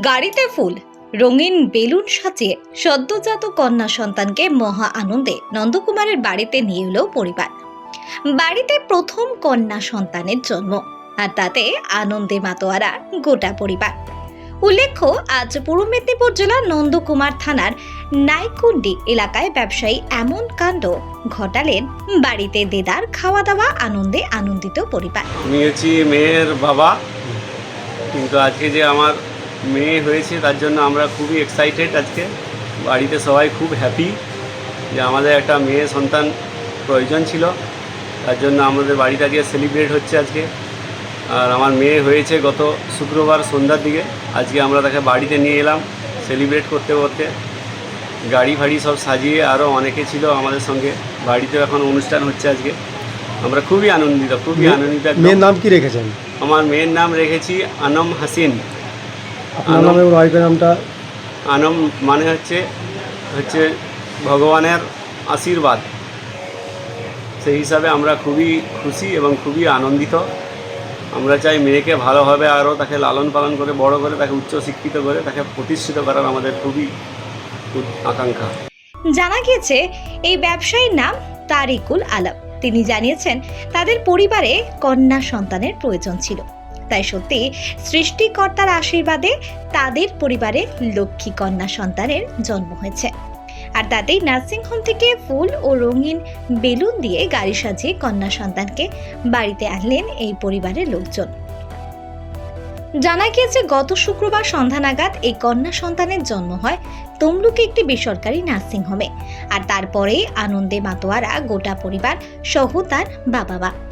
গাড়িতে ফুল, রঙিন বেলুন সাজিয়ে সদ্যজাত কন্যা সন্তানকে মহা আনন্দে নন্দকুমারের বাড়িতে নিয়ে এলো পরিবার। বাড়িতে প্রথম কন্যা সন্তানের জন্ম, আর তাতে আনন্দে মাতোয়ারা গোটা পরিবার। উল্লেখ্য, আজ পূর্ব মেদিনীপুর জেলার নন্দকুমার থানার নাইকুন্ডি এলাকায় ব্যবসায়ী এমন কাণ্ড ঘটালেন বাড়িতে দেদার খাওয়া দাওয়া আনন্দে আনন্দিত পরিবার। হচ্ছি মেয়ের বাবা, কিন্তু আজকে যে আমার মেয়ে হয়েছে তার জন্য আমরা খুবই এক্সাইটেড আজকে। বাড়িতে সবাই খুব হ্যাপি যে আমাদের একটা মেয়ে সন্তান প্রয়োজন ছিল। তার জন্য আমাদের বাড়িতে আজকে সেলিব্রেট হচ্ছে আজকে। আর আমার মেয়ে হয়েছে গত শুক্রবার সন্ধ্যার দিকে। আজকে আমরা তাকে বাড়িতে নিয়ে এলাম সেলিব্রেট করতে করতে। গাড়ি ফাড়ি সব সাজিয়ে আরও অনেকে ছিল আমাদের সঙ্গে। বাড়িতেও এখন অনুষ্ঠান হচ্ছে আজকে। আমরা খুবই আনন্দিত খুবই আনন্দিত মেয়ের নাম কি রেখেছেন? আমার মেয়ের নাম রেখেছি আনম হাসিন। আপনার আনম। নামে ওয়াইফের নামটা? আনম মানে হচ্ছে হচ্ছে ভগবানের আশীর্বাদ। সেই হিসাবে আমরা খুবই খুশি এবং খুবই আনন্দিত। আমরা চাই মেয়েকে ভালোভাবে আরও তাকে লালন পালন করে বড় করে তাকে উচ্চ শিক্ষিত করে তাকে প্রতিষ্ঠিত করার আমাদের খুবই আকাঙ্ক্ষা। জানা গিয়েছে এই ব্যবসায়ীর নাম তারিকুল আলম। তিনি জানিয়েছেন তাদের পরিবারে কন্যা সন্তানের প্রয়োজন ছিল। তাই সত্যি সৃষ্টিকর্তার আশীর্বাদে তাদের পরিবারে লক্ষ্মী কন্যা সন্তানের জন্ম হয়েছে। আর তাতেই নার্সিংহোম থেকে ফুল ও রঙিন বেলুন দিয়ে গাড়ি সাজিয়ে কন্যা সন্তানকে বাড়িতে আনলেন এই পরিবারের লোকজন। জানা গিয়েছে, গত শুক্রবার সন্ধ্যা নাগাদ এই কন্যা সন্তানের জন্ম হয় তমলুকে একটি বেসরকারি নার্সিংহোমে আর তারপরেই আনন্দে মাতোয়ারা গোটা পরিবার সহ তার বাবা মা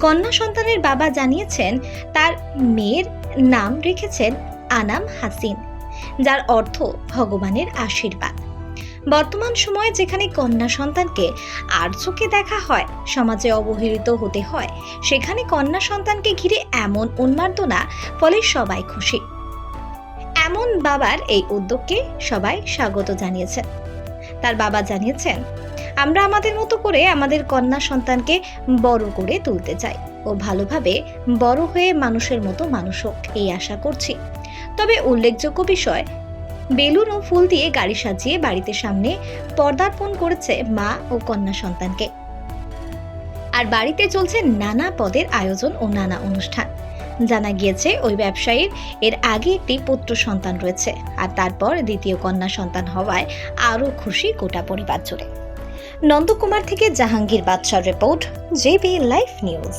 কন্যা সন্তানের বাবা জানিয়েছেন, তার মেয়ের নাম রেখেছেন আনাম হাসিন, যার অর্থ ভগবানের আশীর্বাদ। বর্তমান সময়ে যেখানে কন্যা সন্তানকে আর চোখে দেখা হয়, সমাজে অবহেলিত হতে হয়, সেখানে কন্যা সন্তানকে ঘিরে এমন উন্মাদনা, ফলে সবাই খুশি। এমন বাবার এই উদ্যোগকে সবাই স্বাগত জানিয়েছেন। তার বাবা জানিয়েছেন আমরা আমাদের মতো করে আমাদের কন্যা সন্তানকে বড় করে তুলতে চাই ও ভালোভাবে বড় হয়ে মানুষের মতো মানুষ হোক এই আশা করছি। তবে উল্লেখযোগ্য বিষয়, বেলুন ও ফুল দিয়ে গাড়ি সাজিয়ে বাড়িতে সামনে পর্দার্পণ করেছে মা ও কন্যা সন্তানকে। আর বাড়িতে চলছে নানা পদের আয়োজন ও নানা অনুষ্ঠান। জানা গিয়েছে, ওই ব্যবসায়ীর এর আগে একটি পুত্র সন্তান রয়েছে আর তারপর দ্বিতীয় কন্যা সন্তান হওয়ায় আরও খুশি গোটা পরিবার জুড়ে। নন্দকুমার থেকে জাহাঙ্গীর বাদশার রিপোর্ট জেবি লাইভ নিউজ।